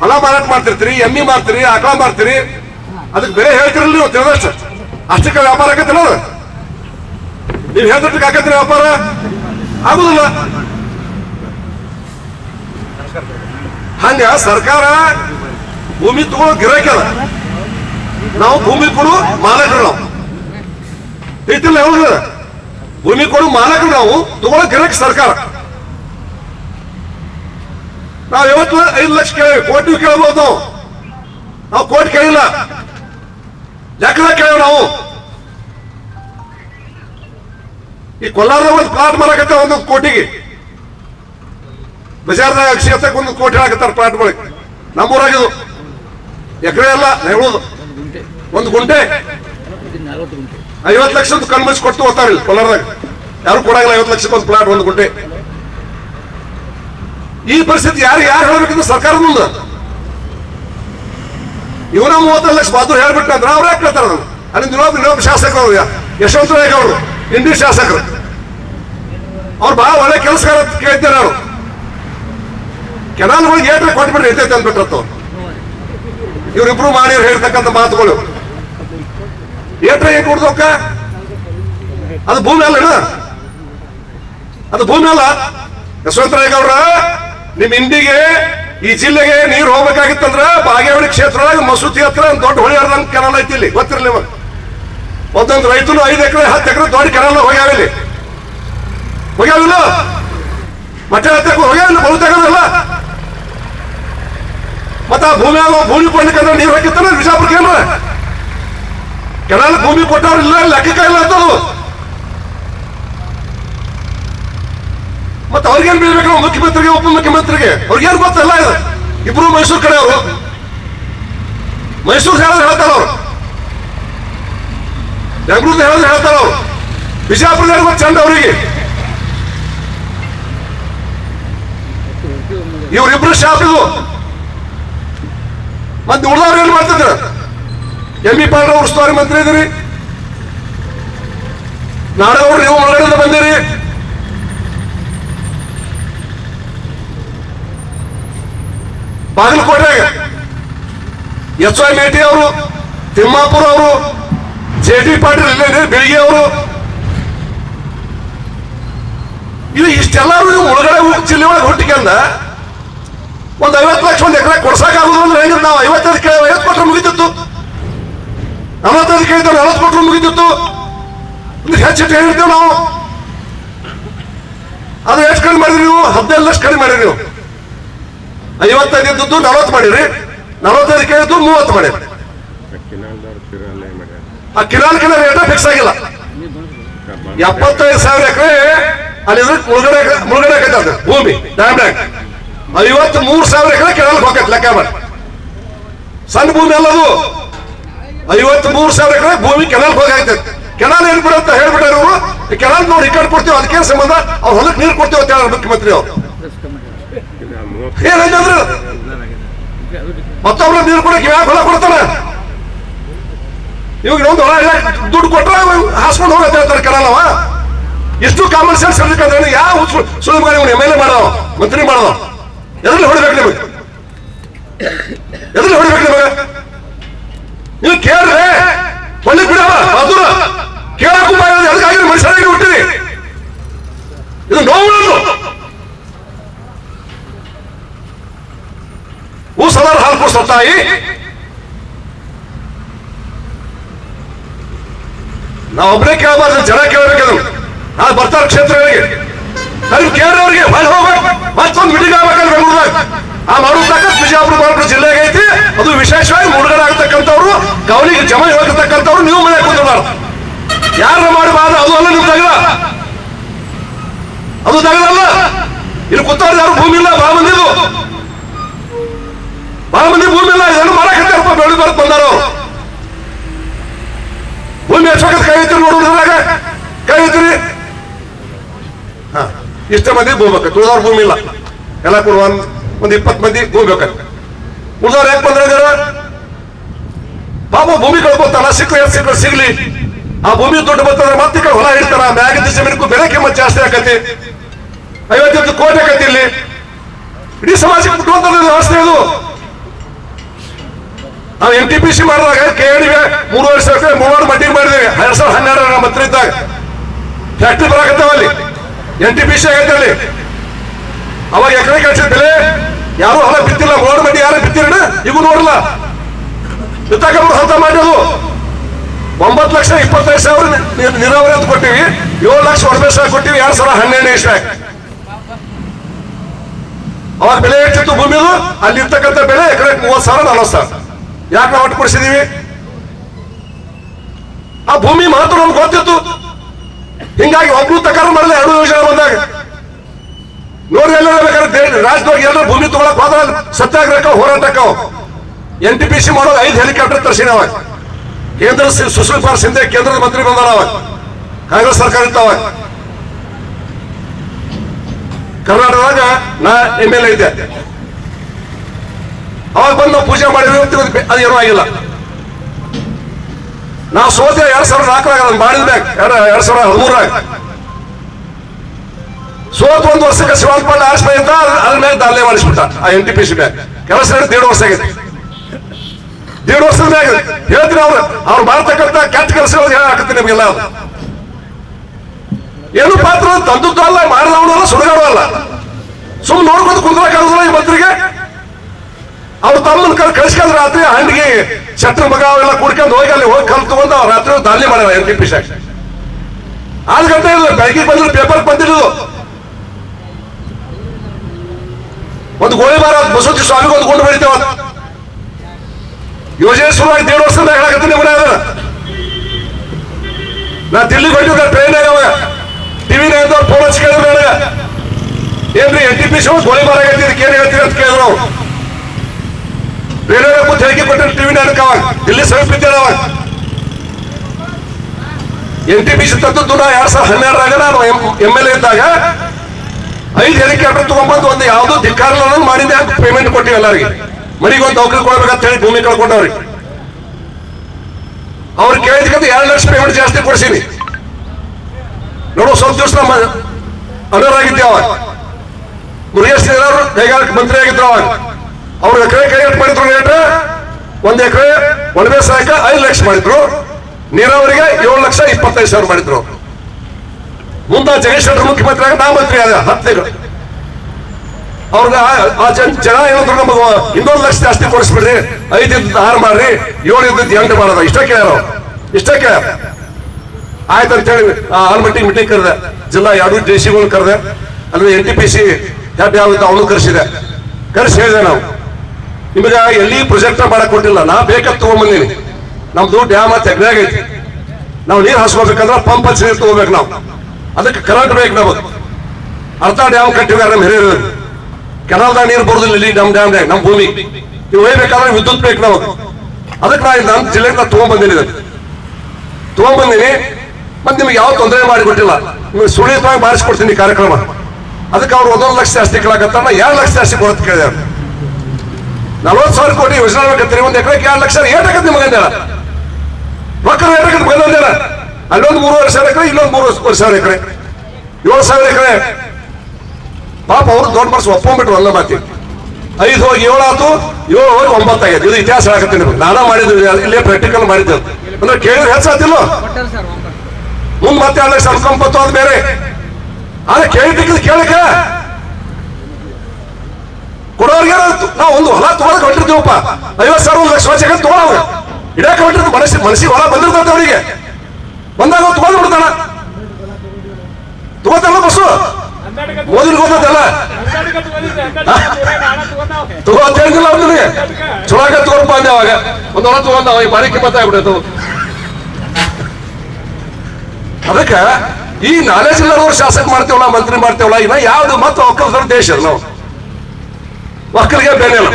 ಹೊಲ ಮಾರಾಟ ಮಾಡ್ತಿರ್ತೀರಿ, ಎಮ್ಮಿ ಮಾರ್ತೀರಿ, ಆಕಳ ಮಾರ್ತೀರಿ. ಅದಕ್ಕೆ ಬೆಲೆ ಹೇಳ್ತಿರಲ್ಲ ನೀವು ತಿಳಿದಷ್ಟು ಅಷ್ಟಕ್ಕೆ ವ್ಯಾಪಾರ ಆಗತ್ತಿಲ್ಲ ಅದು. ನೀವು ಆಗತ್ತೀರಿ ವ್ಯಾಪಾರ? ಆಗುದಿಲ್ಲ. ಹಂಗ ಸರ್ಕಾರ ಭೂಮಿ ತಗೊಳ್ಳೋ ಗಿರಾಕಿ ನಾವು ಭೂಮಿ ಕೊಡು, ಮಾಲಕರು ನಾವು. ರೀತಿಲ್ಲ ಯಾವಾಗ ಭೂಮಿ ಕೊಡು, ಮಾಲಕರು ನಾವು ತಗೊಳ್ಳೋ ಗಿರಾಕಿ ಸರ್ಕಾರ. ನಾವು ಯಾವತ್ತು ಐದು ಲಕ್ಷ ಕೇಳಿ, ಕೋಟಿ ಕೇಳ್ಬೋದು ನಾವು. ಕೋಟಿ ಕೇಳಿಲ್ಲ. ಜಗಳ ಕೇಳೋ ನಾವು. ಈ ಕೊಲ್ಲಾರ ಒಂದು ಪ್ಲಾಟ್ ಮಾರಕತ್ತೆ ಒಂದೊಂದು ಕೋಟಿಗೆ. ಬಜಾರ್ದಾಗ ಕ್ಷೇತ್ರಕ್ಕೆ ಒಂದು ಕೋಟಿ ಹಾಕತ್ತಾರ ಪ್ಲಾಟ್ಗಳಿಗೆ ನಮ್ಮೂರಾಗಿದು ಎಕರೆ ಅಲ್ಲ ಹೇಳೋದು ಒಂದು ಗುಂಟೆ. ಐವತ್ತು ಲಕ್ಷದ ಕನ್ಮಸ್ ಕೊಟ್ಟು ಹೋಗ್ತಾರಿಲ್ಲ ಕೊಲ್ಲಾರದಾಗ ಯಾರು ಕೊಡಂಗಿಲ್ಲ ಐವತ್ತು ಲಕ್ಷಕ್ಕೆ ಒಂದು ಪ್ಲಾಟ್ ಒಂದು ಗುಂಟೆ. ಈ ಪರಿಸ್ಥಿತಿ ಯಾರು ಯಾರು ಹೇಳಬೇಕಿದ್ರು ಸರ್ಕಾರ ಮುಂದೆ. ಇವನ ಮೂವತ್ತೈದು ಲಕ್ಷ ಬಹದ್ದೂರ್ ಹೇಳ್ಬಿಟ್ಟು ಅಂದ್ರೆ ಅವ್ರು ಯಾಕೆ ಕೇಳ್ತಾರ ಅಲ್ಲಿ ಇನ್ನೊಬ್ಬ ಇನ್ನೊಬ್ಬ ಶಾಸಕರು ಅವ್ರು ಯಶವಂತ ನಾಯ್ಕ ಅವರು ಇಂಡಿ ಶಾಸಕರು. ಅವ್ರು ಬಹಳ ಒಳ್ಳೆ ಕೆಲಸಗಾರ ಕೇಳ್ತಾರೆ ಅವರು. ಹೋಗಿ ಏಟ್ರೆ ಕೊಟ್ಬಿಟ್ರೆ ಇರ್ತೈತೆ ಅಂದ್ಬಿಟ್ರತ್ತು ಇವ್ರಿಬ್ರು ಮಾಡಿ ಹೇಳ್ತಕ್ಕಂಥ ಮಾತುಗಳು. ಏಟ್ರೆ ಏನ್ ಕೊಡ್ದೋಕ ಅದು ಭೂಮಿ ಅಲ್ಲ ಅದು ಭೂಮಿ ಅಲ್ಲ? ಯಶವಂತ ನಾಯ್ಕ ಗೌಡ್ರ ನಿಮ್ ಇಂಡಿಗೆ ಈ ಜಿಲ್ಲೆಗೆ ನೀರು ಹೋಗ್ಬೇಕಾಗಿತ್ತಂದ್ರ ಬಾಗೇವಾಡಿ ಕ್ಷೇತ್ರದಾಗ ಮಸೂತಿ ಹತ್ರ ಒಂದು ದೊಡ್ಡ ಹೊಳಿ ಹರಿದಂಗ್ ಕೆನಾಲ್ ಐತಿ ಇಲ್ಲಿ, ಗೊತ್ತಿರಲಿ ನಿಮಗೆ? ಒಂದೊಂದು ರೈತನು ಐದು ಎಕರೆ, ಹತ್ತು ಎಕರೆ ದೊಡ್ಡ ಕೆನಾಲ್ ಹೋಗ್ಯಾವಿಲ್ಲಿ ಹೋಗ್ಯಾವಿಲ್ಲ? ಮತ್ತೆ ಹತ್ತಕ್ಕೆ ಹೋಗ್ಯಾವಿಲ್ಲ ಬಹುತೇಕಲ್ಲ ಮತ್ತ ಆ ಭೂಮಿ ಭೂಮಿ ಕೊಡ್ಲಿಕ್ಕಂದ್ರೆ ನೀರು ಹಾಕಿತ್ತಲ್ಲ ವಿಜಾಪುರ ಏನ್ರ? ಕೆನಾಲ್ ಭೂಮಿ ಕೊಟ್ಟವ್ರು ಇಲ್ಲ, ಲೆಕ್ಕಕ್ಕೆ ಇಲ್ಲ ಮತ್ತೆ ಅವ್ರಿಗೇನ್ ಬೀಳ್ಬೇಕು? ಮುಖ್ಯಮಂತ್ರಿಗೆ ಅವ್ರಿಗೆ ಏನ್ ಗೊತ್ತಲ್ಲ ಇದು. ಇಬ್ರು ಮೈಸೂರು ಕಡೆ ಅವರು. ಮೈಸೂರು ಹೇಳೋದು ಹೇಳ್ತಾರ ಅವ್ರು. ಬೆಂಗಳೂರು ಹೇಳೋದು ಹೇಳ್ತಾರ ಅವ್ರು. ಗೊತ್ತ ಚಂದ ಅವರಿಗೆ. ಇವ್ರಿಬ್ರು ಶಾಪ್ ಇದು ಮತ್ತೆ ಉಳಿದವ್ರು ಏನ್ ಮಾಡ್ತಿದ್ರ? ಎಂ ಬಿ ಪಾಂಡ್ರ ಉಸ್ತುವಾರಿ ಮಂತ್ರಿ ಇದ್ರಿ ನಾಡಗೌಡ್ರು ನೀವು ಒಳಗಡೆ ಬಂದಿರಿ. ಬಾಗಲಕೋಟೆಗೆ. ಎಚ್ ವೈ ಮೇಟಿ ಅವರು, ತಿಮ್ಮಾಪುರ ಅವರು, ಜೆ ಡಿ ಪಾಟೀಲ್ ಬೆಳಿಗ್ಗೆ ಅವರು. ಇದು ಇಷ್ಟೆಲ್ಲರೂ ಒಳಗಡೆ ಜಿಲ್ಲೆ ಒಳಗೆ ಹುಟ್ಟಿಕೊಂಡ ಒಂದು ಐವತ್ತು ಲಕ್ಷ ಒಂದು ಎಕರೆ ಕೊಡ್ಸಕ್ ಆಗುದು ಅಂದ್ರೆ ಹೆಂಗ್ ನಾವು ಐವತ್ತೈದು ಕೇಳಿ, ಐವತ್ತು ಕೊಟ್ರೆ ಮುಗಿದಿತ್ತು ನಲವತ್ತೈದು ಕೇಳಿದ್ರೆ ನಲವತ್ತು ಕೊಟ್ರೆ ಮುಗಿದಿತ್ತು ಹೆಚ್ಚಿಟ್ಟು ಹೇಳಿದ್ದೇವೆ ನಾವು. ಅದು ಎಷ್ಟು ಕಡಿಮೆ ಮಾಡಿದ್ರಿ ನೀವು? ಹದಿನೈದು ಲಕ್ಷ ಕಡಿಮೆ ಮಾಡಿದ್ರಿ ನೀವು. ಐವತ್ತೈದು ಇದ್ದದ್ದು ನಲವತ್ತು ಮಾಡಿರಿ. ನಲವತ್ತೈದು ಕೇಳಿದ್ದು ಮೂವತ್ತು ಮಾಡಿರಿ. ಆ ಕಿರಾಲ್ ಕಿಲ ರೇಟ್ ಫಿಕ್ಸ್ ಆಗಿಲ್ಲ. ಎಪ್ಪತ್ತೈದು ಸಾವಿರ ಎಕರೆ ಅಲ್ಲಿ ಮುಳುಗಡೆ ಮುಳುಗಡೆ ಕಟ್ಟ ಭೂಮಿ ಡ್ಯಾಮ್ನಾಗ ಐವತ್ತು ಮೂರು ಸಾವಿರ ಎಕರೆ ಕೆಳಗೆ ಹೋಗತ್ತೆ ಲೆಕ್ಕ ಮಾಡಿ. ಸಣ್ಣ ಭೂಮಿ ಅಲ್ಲದು ಐವತ್ತು ಮೂರು ಸಾವಿರ ಎಕರೆ ಭೂಮಿ ಕೆನಾಲ್ ಹೋಗೈತೆ ಕೆನಾಲ್ ಏನ್ ಬಿಡುತ್ತೆ ಹೇಳ್ಬಿಟ್ಟಾರ ಇವರು ಈ ಕೆನಾಲ್ ನೋಡಿ ಕಟ್ ಕಡೆ ಕೊಡ್ತೀವಿ ಅದಕ್ಕೆ ಸಂಬಂಧ? ಅವ್ರ ಹೊಲಕ್ಕೆ ನೀರು ಕೊಡ್ತೀವಿ ಅಂತ ಹೇಳಿ ಮುಖ್ಯಮಂತ್ರಿ ಅವರು. ಏನಂದ್ರೆ ಮತ್ತೊಬ್ರು ನೀರು ಕೊಡಕ್ಕೆ ಯಾಕೆ ಹೊಲ ಕೊಡ್ತಾನೆ ಇವಾಗ ಇನ್ನೊಂದು ಹೊಲ ಇಲ್ಲ, ದುಡ್ಡು ಕೊಟ್ರೆ ಹಾಸ್ಕೊಂಡು ಹೋಗತ್ತೆ ಹೇಳ್ತಾರೆ ಕೆಲವ ಎಷ್ಟು ಕಾಮನ್ ಸೆನ್ಸ್ ಇರ್ಬೇಕಂದ್ರೆ ಯಾವ ಸುಳ್ಳು ಮಾಡಿ ಎಂ ಎಲ್ ಎ ಮಾಡೋ ಮಂತ್ರಿ ಮಾಡೋ ಎದ್ರಲ್ಲಿ ಹೊಡಿಬೇಕು ನಿಮಗೆ? ಎದ್ರಲ್ಲಿ ಹೊಡಿಬೇಕು ನಿಮಗೆ? ನೀವು ಕೇಳ್ರೆ ಹೊಳ್ಳಿ ಬಿಡವ ಮಧುರ. ಕೇಳಕ್ಕೂ ಬಾಯಿಲ್ಲ ಅದಕ್ಕಾಗಿ ಮನುಷ್ಯರಾಗಿ ಹುಟ್ಟಿರಿ. ಇದು ನೋವು ಹೂ ಸದರ್ ಹಾಲು ಕೊಡ್ಸೋ ತಾಯಿ. ನಾವು ಒಬ್ಬನೇ ಕೇಳಬಾರ್ದು, ಜನ ಕೇಳಬೇಕು ನಾವು ಬರ್ತಾರೆ ಕ್ಷೇತ್ರಗಳಿಗೆ. ಅಲ್ಲಿ ಕೇಳೋರಿಗೆ ಹೊಳೆ ಹೋಗ್ಬೇಕು. ಮತ್ತೊಂದು ಮೀಟಿಂಗ್ ಆಗ್ಬೇಕಲ್ಲ ಆ ಮಾಡೋದಕ್ಕ ಬಿಜಾಪುರ ಬಾಲಪುರ ಜಿಲ್ಲೆಗೆ ಐತಿ. ಅದು ವಿಶೇಷವಾಗಿ ಮುಳುಗಡೆ ಆಗತಕ್ಕಂಥವ್ರು ಗೌಲಿಗೆ ಜಮ ಹೋಗತಕ್ಕಂಥವ್ರು ನೀವು ಮನೆ ಕೂತಾರ ಯಾರು ಮಾಡಬಾರ್ದು ಅದು ಅಲ್ಲ ನೀವು ತಗಲ ಅದು ತಗಲಲ್ಲ ಇಲ್ಲಿ ಕೂತವ್ರು ಯಾರು ಭೂಮಿ ಇಲ್ಲ ಬಾ ಮಂದಿದು ಬಹಳ ಮಂದಿ ಭೂಮಿ ಇಲ್ಲ ಏನು ಮಾಡಕತ್ತಾರಪ್ಪ ಬೆಳಿ ಬರ್ತ ಬಂದಾರು. ಭೂಮಿ ಎಷ್ಟ ಕೈ ಐತ್ರಿ ನೋಡುದ್ರಾಗ ಕೈ ಐತ್ರಿ ಹಾ, ಇಷ್ಟ ಮಂದಿ ಭೂಮಿ ಬೇಕು ತುಳಿದವ್ರ ಭೂಮಿ ಇಲ್ಲ. ಎಲ್ಲ ಕೂಡ ಒಂದ್ ಒಂದ್ ಇಪ್ಪತ್ ಮಂದಿ ಭೂಮಿ ಬೇಕು ಉಳಿದವ್ರು ಯಾಕೆ ಬಂದ್ರೆ ಪಾಪ ಭೂಮಿ ಕಳ್ಕೊತಾನ ಸಿಕ್ಲಿ ಸಿಕ್ಲಿ ಸಿಗ್ಲಿ. ಆ ಭೂಮಿ ದುಡ್ಡು ಬರ್ತಂದ್ರೆ ಮತ್ತೆ ಕಡೆ ಹೊಲ ಇಡ್ತಾರ ಮ್ಯಾಗಿದ್ದ ಜಮೀನಕ್ಕೂ ಬೆಲೆ ಕಿಮ್ಮತ್ ಜಾಸ್ತಿ ಆಕತಿ. ಐವತ್ತೈದು ಕೋಟಿ ಆಕತಿ ಇಲ್ಲಿ. ಇಡೀ ಸಮಾಜಕ್ಕೆ ಮುಟ್ಟುವಂತ ವ್ಯವಸ್ಥೆ ಇದು. ನಾವು ಎನ್ ಟಿ ಪಿ ಸಿ ಮಾಡಿದಾಗ ಕೆ ಎಡಿಗೆ ಮೂರು ವರ್ಷ ಮೂವರು ಮಟ್ಟಿಗೆ ಮಾಡಿದ್ದೇವೆ ಎರಡ್ ಸಾವಿರದ ಹನ್ನೆರಡರ ನಮ್ಮ ಮಂತ್ರಿ ಇದ್ದಾಗ ಫ್ಯಾಕ್ಟ್ರಿ ಬರಾಕತ್ತಾವ ಅಲ್ಲಿ. ಎನ್ ಟಿ ಪಿ ಸಿ ಆಗೈತೆ ಅಲ್ಲಿ. ಅವಾಗ ಎಕರೆ ಕಳಿಸಿದ ಬೆಲೆ ಯಾರು ಹೊಲ ಬಿತ್ತಿಲ್ಲ. ಮೂವರು ಮಟ್ಟಿ ಯಾರು ಬಿತ್ತಿರಣ ಇವು ನೋಡಲ್ಲ. ಬಿತ್ತಾಕ ಹಂತ ಮಾಡೋದು ಒಂಬತ್ತು ಲಕ್ಷ ಇಪ್ಪತ್ತೈದು ಸಾವಿರ ನೀರಾವರಿ ಅಂತ ಕೊಟ್ಟಿವಿ. ಏಳು ಲಕ್ಷ ವರ್ಷ ಕೊಟ್ಟಿವಿ. ಎರಡ್ ಸಾವಿರ ಹನ್ನೆರಡು ಇಷ್ಟ ಅವಾಗ ಬೆಲೆ ಎಷ್ಟಿತ್ತು ಭೂಮಿದು. ಅಲ್ಲಿ ಇರ್ತಕ್ಕಂಥ ಬೆಲೆ ಎಕರೆ ಮೂವತ್ತು ಸಾವಿರ, ನಲವತ್ತು ಸಾವಿರ. ಯಾಕೆ ಒಟ್ಟು ಕೊಡಿಸಿದೀವಿ ಆ ಭೂಮಿ ಮಹತ್ವ ನಮ್ಗೆ ಗೊತ್ತಿತ್ತು. ಹಿಂಗಾಗಿ ಒಬ್ರು ತಕರ ಮಾಡಲ್ಲ ಎರಡು ಯೋಜನೆ ಬಂದಾಗ. ನೋಡಿ ಎಲ್ಲ ಬೇಕಾದ್ರೆ ರಾಜ್ಯದೊಳಗೆ ಎಲ್ಲರೂ ಭೂಮಿ ತಗೊಳಕ್ ಹೋದ್ರೆ ಸತ್ಯಾಗ್ರಹಕ್ಕ ಹೋರಾಟಕ್ಕ ಎನ್ ಟಿ ಪಿ ಸಿ ಮಾಡೋದು ಐದು ಹೆಲಿಕಾಪ್ಟರ್ ತರಿಸಿನ ಅವಾಗ. ಕೇಂದ್ರ ಸುಶೀಲ್ ಕುಮಾರ್ ಸಿಂಧೆ ಕೇಂದ್ರದ ಮಂತ್ರಿ ಬಂದಾರ ಅವಾಗ. ಕಾಂಗ್ರೆಸ್ ಸರ್ಕಾರ ಇತ್ತು ಅವಾಗ. ಕರ್ನಾಟಕದಾಗ ನಾ ಎಂ ಎಲ್ ಎ ಇದ್ದೆ ಅವಾಗ ಬಂದು ನಾವು ಪೂಜೆ ಮಾಡಿದ್ರೆ ಅದು ಏನೂ ಆಗಿಲ್ಲ. ನಾವು ಸೋತೆ ಎರಡ್ ಸಾವಿರದ ನಾಲ್ಕರಾಗ ಅದನ್ನ ಮಾಡಿದ ಮ್ಯಾಗ, ಎರಡ್ ಸಾವಿರದ ಹದಿಮೂರಾಗ ಸೋತ್ ಒಂದು ವರ್ಷಕ್ಕೆ ಶಿವಾನಂದ ಪಾಂಡೆ ಅಂತ ಅದ್ರ ಮೇಲೆ ದಾಲೆ ಮಾಡಿಸ್ಬಿಟ್ಟ, ಆ N T P C bank ಕೆಲಸ ದೇಡ್ ವರ್ಷ ಆಗಿದೆ. ದೇಡ್ ವರ್ಷದ ಮ್ಯಾಗ ಹೇಳ್ತೀನಿ ಅವ್ರು ಅವ್ರು ಮಾಡ್ತಕ್ಕಂಥ ಕೆಟ್ಟ ಕೆಲಸಗಳು ಹೇಳಾಕತ್ತೀನಿ ನಿಮಗೆಲ್ಲ. ಏನು ಪಾತ್ರ? ತಂದದ್ದು ಅಲ್ಲ, ಮಾಡಿದವನು ಅಲ್ಲ, ಸುಡುಗಾಡು ಅಲ್ಲ. ಸುಮ್ಮನೆ ನೋಡ್ಕೊಂಡು ಕುಂದ್ರಕ್ಕಾಗಲ್ಲ ಈ ಮಂತ್ರಿಗೆ. ಅವ್ರು ತಮ್ಮನ ಕಲ್ ಕಳಿಸ್ಕೊಂಡ್ ರಾತ್ರಿ ಹಂಡಿಗೆ ಶತ್ರು ಮಗ ಅವೆಲ್ಲ ಕುಡ್ಕೊಂಡು ಹೋಗಿ ಅಲ್ಲಿ ಹೋಗಿ ಕಲ್ ತಗೊಂಡು ಅವ್ರ ರಾತ್ರಿ ದಾಳಿ ಮಾಡ್ಯಾರ ಎಂ ಟಿ ಪಿ ಶಾಕ್ ಆರು ಗಂಟೆ ಇಲ್ಲ, ಬೆಳಗ್ಗೆ ಬಂದ್ರೆ ಪೇಪರ್ ಬಂದಿರೋದು ಒಂದು ಗೋಳಿಬಾರ ಬಸವತಿ ಸ್ವಾಮಿಗೆ ಒಂದು ಗುಂಡು ಬೆಳಿತೇವ ಯೋಜನೆ ಶುರುವಾಗಿ ದೇಡ್ ವರ್ಷದಿಂದ ಹೇಳಕತ್ತೀನಿ ಮನೆ ಅದ ನಾ ದಿಲ್ಲಿ ಹೊಂಟಿದ್ದೆ ಟ್ರೈನ್ ಆಗವ ಟಿವಿ ನೈನ್ ಫೋನ್ ಹಚ್ಚಿ ಕೇಳಿದ್ರು ನನಗೆ. ಏನ್ರಿ ಎನ್ ಟಿ ಪಿ ಶೋ ಗೋಳಿಬಾರ ಆಗೈತಿ ಇದಕ್ಕೆ ಏನ್ ಹೇಳ್ತೀರಿ ಅಂತ ಕೇಳಿದ್ರು. ಬೇರೆ ತೆರಿಗೆ ಕೊಟ್ಟರೆ ಟಿವಿ ನಾಟಕ ಇಲ್ಲಿ ಇದ್ದೇನೆ ಅವಾಗ ಎನ್ ಟಿ ಪಿ ಸಿ ತಂದದ್ದು ನಾ ಎರಡ್ ಸಾವಿರದ ಹನ್ನೆರಡರಾಗ ನಾನು ಎಂ ಎಲ್ ಎ ಇದ್ದಾಗ ಐದು ಹೆಲಿಕಾಪ್ಟರ್ ತಗೊಂಡ್ಬಂದು ಒಂದು ಯಾವುದೋ ಧಿಕ್ಕಾರ ಮಾಡಿದ್ದೆ ಪೇಮೆಂಟ್ ಕೊಟ್ಟಿವಿ ಎಲ್ಲರಿಗೆ. ಮನೆಗೆ ಒಂದು ನೌಕರಿ ಕೊಡ್ಬೇಕಂತ ಹೇಳಿ ಭೂಮಿ ಕಳ್ಕೊಂಡವ್ರಿ ಅವ್ರು ಕೇಳಿದ್ಕಂತ ಎರಡು ಲಕ್ಷ ಪೇಮೆಂಟ್ ಜಾಸ್ತಿ ಕೊಡ್ಸೀನಿ. ನೋಡು, ಸ್ವಲ್ಪ ದಿವಸ ನಮ್ಮ ಅನರ್ಹಾಗಿದ್ದೆ ಅವಾಗ. ಮುರುಗೇಶ್ ಕೈಗಾರಿಕೆ ಮಂತ್ರಿ ಆಗಿದ್ರು ಅವಾಗ. ಅವ್ರು ಎಕರೆ ಕೈ ಮಾಡಿದ್ರು ರೇಟ್ ಒಂದ್ ಎಕರೆ ಒಣ ಸಹಾಯಕ ಐದು ಲಕ್ಷ ಮಾಡಿದ್ರು. ನೀರಾವರಿಗೆ ಏಳು ಲಕ್ಷ ಇಪ್ಪತ್ತೈದು ಸಾವಿರ ಮಾಡಿದ್ರು. ಮುಂದ ಜಗೇಶ್ ಶೆಟ್ಟರ್ ಮುಖ್ಯಮಂತ್ರಿ ಆಗ ನಾ ಮಂತ್ರಿ ಆದ ಹತ್ತು ಅವ್ರದ ಆ- ಜನ ಜನ ಏನಂದ್ರು ನಮಗ ಇನ್ನೊಂದು ಲಕ್ಷ ಜಾಸ್ತಿ ಕೊಡಿಸ್ಬಿಡ್ರಿ. ಐದು ಇದ್ದದ್ದು ಆರು ಮಾಡ್ರಿ ಏಳು ಇದ್ದ ಎಂಟು ಮಾಡೋದ. ಇಷ್ಟ ಕೇಳ್ಯಾರ ಇಷ್ಟೇ ಕೇಳ್ಯಾರ. ಆಯ್ತು ಅಂತ ಹೇಳಿ ಆಲ್ಮಟ್ಟಿಗೆ ಮೀಟಿಂಗ್ ಕರೆದೆ. ಜಿಲ್ಲಾ ಎರಡು ಡಿ ಸಿಗಳು ಕರೆದೆ. ಅಲ್ಲಿ N T P C head ಯಾವ್ದು ಅವನು ಕರೆಸಿದೆ. ಕರೆಸಿ ಹೇಳಿದೆ ನಾವು. ನಿಮಗೆ ಎಲ್ಲಿ ಪ್ರೊಜೆಕ್ಟ್ ಮಾಡಕ್ ಕೊಟ್ಟಿಲ್ಲ, ನಾ ಬೇಕಾದ್ ತಗೊಂಬಂದಿನಿ. ನಮ್ದು ಡ್ಯಾಮ್ ತೆಗ್ದಾಗೈತಿ ನಾವು ನೀರು ಹಾಸ್ಕೋಬೇಕಂದ್ರೆ ಪಂಪ್ ಹಚ್ಚಿ ನೀರು ತಗೋಬೇಕು ನಾವು. ಅದಕ್ಕೆ ಕರೆಂಟ್ ಬೇಕು ನಮಗೆ ಅರ್ಧ ಡ್ಯಾಮ್ ಕಟ್ಟಿದ್ದಾರೆ ನಮ್ಮ ಹಿರಿಯರು. ಕೆನಾಲ್ದಾಗ ನೀರು ಬರುದಿಲ್ಲ ಇಲ್ಲಿ ನಮ್ಮ ಡ್ಯಾಮ್ದಾಗ ನಮ್ಮ ಭೂಮಿ. ನೀವು ಒಯ್ಬೇಕಾದ್ರೆ ವಿದ್ಯುತ್ ಬೇಕು ನಮಗೆ ಅದಕ್ಕೆ ನಾ ನಮ್ಮ ಜಿಲ್ಲೆಗೆ ನಾ ತಗೊಂಬಂದಿನಿ ತಗೊಂಬಂದಿನಿ, ಮತ್ತೆ ನಿಮ್ಗೆ ಯಾವ ತೊಂದರೆ ಮಾಡಿಕೊಟ್ಟಿಲ್ಲ ನಿಮ್ಗೆ ಸುಳಿತವಾಗಿ ಮಾಡಿಸ್ಕೊಡ್ತೀನಿ ಕಾರ್ಯಕ್ರಮ. ಅದಕ್ಕೆ ಅವ್ರು ಒಂದೊಂದು ಲಕ್ಷ ಜಾಸ್ತಿ ಕೇಳಕತ್ತ ನಾ ಎರಡು ಲಕ್ಷ ಜಾಸ್ತಿ ಕೊಡೋದು ಕೇಳಿದೆ ನಲ್ವತ್ತು ಸಾವಿರ ಕೋಟಿ ಯೋಜನೆ ಬೇಕತ್ತೀರಿ ಒಂದು ಎಕರೆಗೆ ಎರಡು ಲಕ್ಷ ಏಟಾಕತ್ತೆ ನಿಮಗೆ ಅಂದೇಳ ರೊಕ್ಕ ಏಟಾಕತ್ತೆ ಬಂದಂದೇಳ ಅಲ್ಲೊಂದು ಮೂರುವರೆ ಸಾವಿರ ಎಕರೆ, ಇಲ್ಲೊಂದು ಮೂರುವರೆ ಸಾವಿರ ಎಕರೆ. ಏಳು ಸಾವಿರ ಎಕರೆ. ಪಾಪ ಅವ್ರು ದೊಡ್ಡ ಮನಸ್ಸು ಒಪ್ಕೊಂಡ್ಬಿಟ್ರು ಅಲ್ಲ ಮಾತಿ. ಐದು ಹೋಗಿ ಏಳು ಆತು, ಏಳು ಹೋಗಿ ಒಂಬತ್ತಾಗಿದೆ ಇದು ಇತಿಹಾಸ ಹೇಳಕತ್ತೀನಿ ನಿಮ್ಗೆ. ನಾನಾ ಮಾಡಿದ್ವಿ ಇಲ್ಲೇ ಪ್ರಾಕ್ಟಿಕಲ್ ಮಾಡಿದ್ದೆ. ಅಂದ್ರೆ ಕೇಳಿದ್ರೆ ಹೆಚ್ಚಾತಿಲ್ಲ ಒಂಬತ್ತು ಮುಂದ್ ಮತ್ತೆ ಎರಡು ಲಕ್ಷ ಸಂಪತ್ತು ಅದು ಬೇರೆ. ಆದ್ರೆ ಕೇಳಿದ್ದಕ್ಕೆ ಕೇಳಕ ಕೊಡೋರ್ಗೆ ನಾವು ಒಂದು ಹೊಲ ತಗೊಳಕ್ ಹೊಂಟಿರ್ತೀವಪ್ಪ ಐವತ್ತು ಸಾವಿರ ಒಂದು ಲಕ್ಷ ವರ್ಷಕ್ಕೆ ತಗೊಳವ ಇಡಕ್ಕೆ ಹೊಂಟಿರ್ತೀವಿ ಮನಸ್ಸಿ ಮನಸ್ಸಿಗೆ ಹೊಲ ಬಂದಿರ್ತಂತ ಅವರಿಗೆ. ಬಂದಾಗ ತಗೊಂಡ್ ಬಿಡ್ತಾನ. ತಗೋತಲ್ಲ ಬಸ್ಸು? ಮೋದಿಗೆ ಗೊತ್ತಲ್ಲ ತಗೋ ಅಂತ ಹೇಳಿದಿಲ್ಲ ಅವ್ರು ಬಂದೆ ಅವಾಗ. ಒಂದು ಹೊಲ ತಗೊಂಡ ಈ ಭಾರಿ ಕಿಮ್ಮತ್ತ ಆಗ್ಬಿಟ್ಟೈತು ಅದಕ್ಕೆ ಈ ನಾಲೆಜ್ ಇಲ್ಲದವ್ರು ಶಾಸಕ ಮಾಡ್ತೇವಲ್ಲ, ಮಂತ್ರಿ ಮಾಡ್ತೇವಲ್ಲ, ಇನ್ನ ಯಾವ್ದು ಮತ್ತೆ ಒಕ್ಕಲ್ತನ ದೇಶ ಅದು ನಾವು. ಒಕ್ಕಲಿಗೆ ಬೆಲೆ ಇಲ್ಲ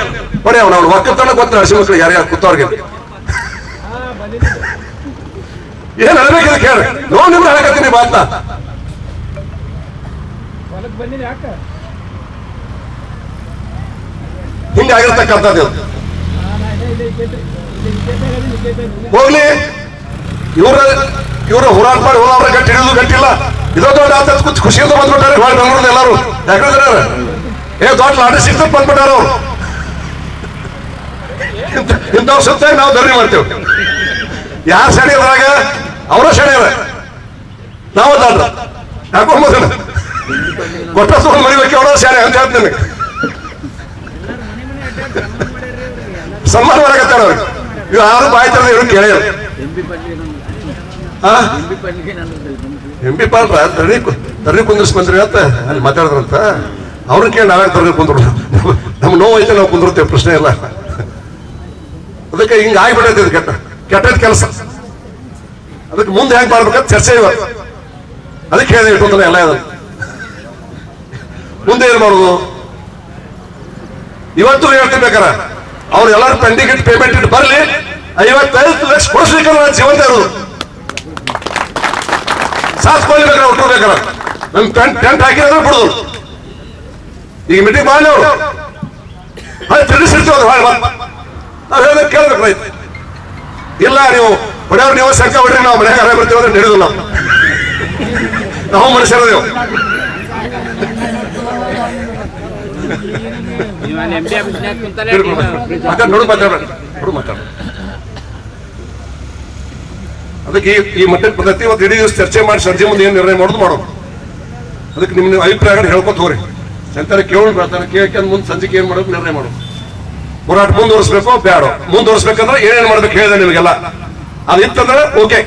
ಹೊಡೆಯವ ನಾವು ಒಕ್ಕಲ್ತನ ಗೊತ್ತಿಲ್ಲ ಹಸಿ ಮಕ್ಕಳಿಗೆ ಯಾರ್ಯಾರು ಕೂತವ್ರಿಗೆ. ಏನ್ ಹೇಳ್ಬೇಕಿದೆ ಕೇಳಿ ನೋ ನಿಮ್ಗೆ ಹೇಳಕತ್ತೀನಿ ಮಾತನ್ನ ಹಿಂಗೆ ಆಗಿರ್ತಕ್ಕಂಥದ್ದು. ಹೋಗ್ಲಿ. ಇವ್ರ ಇವ್ರ ಹೋರಾಟ ಮಾಡಿ ಹೋದವ್ರ ಗಟ್ಟಿ ಹಿಡಿದು ಗಟ್ಟಿಲ್ಲ. ಇದೊಂದು ಆತ ಖುಷಿಯಿಂದ ಬಂದ್ಬಿಟ್ಟಾರೆ ಬೆಂಗಳೂರದ ಎಲ್ಲರೂ ಯಾಕಂದ್ರೆ ಏ ದೊಡ್ಡ ಲಾಟರಿ ಸಿಕ್ತ ಬಂದ್ಬಿಟ್ಟಾರ ಅವ್ರು. ಇಂತ ಇಂಥ ಇಂಥವ್ರ ಸುತ್ತ ನಾವು ಧರಣಿ ಮಾಡ್ತೇವೆ. ಯಾರು ಸೆಣೆ ಅದ್ರಾಗ ಅವರ ಅದ. ನಾವು ಅದಾಡ್ರ ಹಾಕೊಂಬೋದಲ್ಲ ಕೊಟ್ಟ ತಗೊಂಡ್ ಮರಿಬೇಕು, ಅವರ ಶಾಲೆ ಅಂತ ಹೇಳ್ತೀನಿ ಸನ್ಮಾನ ಮಾಡಕತ್ತಾರ ಅವ್ರಿಗೆ. ಇವ್ ಯಾರು ಬಾಯಿ ತರದ ಇವ್ರು ಕೇಳಿಲ್ಲ ಎಂ ಬಿ ಪಾಟೀಲ್ ಆ? ಎಂ ಬಿ ಪಾಟೀಲ್ಗೆ ನಾನು ಎಂ ಪಿ ಪಾಲ್ರ ಧರಣಿ ಧರಣಿ ಕುಂದಿಸ್ ಅಂತ ಅಲ್ಲಿ ಮಾತಾಡಿದ್ರಂತ. ಅವ್ರನ್ನ ಕೇಳಿ ನಾವೇ ತರಬೇಕು ಕುಂದ್ರು ನಮ್ಮ ನೋವು ಐತೆ ನಾವು ಕುಂದಿರ್ತೇವೆ ಪ್ರಶ್ನೆ ಇಲ್ಲ. ಅದಕ್ಕೆ ಹಿಂಗೆ ಆಗ್ಬಿಡೈತೆ ಇದು ಕೆಟ್ಟ ಕೆಟ್ಟದ ಕೆಲಸ. ಅದಕ್ಕೆ ಮುಂದೆ ಹೆಂಗೆ ಮಾಡ್ಬೇಕಂತ ಚರ್ಚೆ ಇವ. ಅದಕ್ಕೆ ಹೇಳಿದೆ ಇಟ್ಕೊಂತಾನೆ ಎಲ್ಲ ಇದೆ ಮುಂದೆ ಏನ್ ಮಾಡೋದು? ಇವತ್ತು ಹೇಳ್ತೀನಿ ಬೇಕಾರ ಅವ್ರು ಎಲ್ಲರೂ ಪೆಂಡಿಂಗ್ ಇಟ್ಟು ಪೇಮೆಂಟ್ ಇಟ್ಟು ಬರ್ಲಿ, ಐವತ್ತೈದು ಲಕ್ಷ ಕೊಡಿಸ್ಲಿಕ್ಕೆ ನಾನು ಜೀವಂತ ಇರೋದು ಸಾಸ್ಕೊಳ್ಬೇಕಾರ ಬೇಕಾರೆ ಒಟ್ಟು ಬೇಕಾರ ನಮ್ ಟೆಂಟ್ ಟೆಂಟ್ ಹಾಕಿರೋದ್ರೆ ಬಿಡುದು. ಈಗ ಮೀಟಿಂಗ್ ಮಾಡಿ ಅವರು ಅದು ತಿಳಿಸಿರ್ತೀವಿ ಅದು ಭಾಳ ನಾವು ಹೇಳಿದ್ರೆ ಕೇಳ್ಬೇಕು ರೈತ ಇಲ್ಲ ನೀವು ಹೊಡೆಯವ್ರು ನೀವು ಸಂಖ್ಯೆ ಹೊಡ್ರಿ ನಾವು ಮನೆಗೆ ಆರಾಮ ಬರ್ತೀವಿ ಅಂದ್ರೆ ನಡೆದು ನಾವು. ನಾವು ಮನುಷ್ಯರದೇವು ನೀವು. ನೋಡು ಮಾತಾಡ ನೋಡು ಮಾತಾಡ ಅದಕ್ಕೆ ಈ ಮಟ್ಟದ ಪದ್ಧತಿ ಇವತ್ತು ಇಡೀ ದಿವಸ ಚರ್ಚೆ ಮಾಡಿ ಸರ್ಜೆ ಮುಂದೆ ಏನು ನಿರ್ಣಯ ಮಾಡೋದು ಮಾಡೋದು. ಅದಕ್ಕೆ ನಿಮ್ಮ ನಿಮ್ಮ ಅಭಿಪ್ರಾಯಗಳು ಹೇಳ್ಕೊತ ಹೋಗ್ರಿ. ಸಂತಾನ ಕೇಳಿ ಬರ್ತಾನೆ ಕೇಳ್ಕೊಂಡು ಮುಂದೆ ಸಂಜೆಗೆ ಏನು ಮಾಡೋದು? ನಿರ್ಣಯ ಮಾಡೋದು. ಹೋರಾಟ ಮುಂದುವರಿಸ್ಬೇಕು, ಬೇಡ. ಮುಂದುವರಿಸ್ಬೇಕಂದ್ರೆ ಏನೇನು ಮಾಡ್ಬೇಕು ಹೇಳಿದೆ ನಿಮಗೆಲ್ಲ. ಅದು ಇತ್ತಂದ್ರೆ ಓಕೆ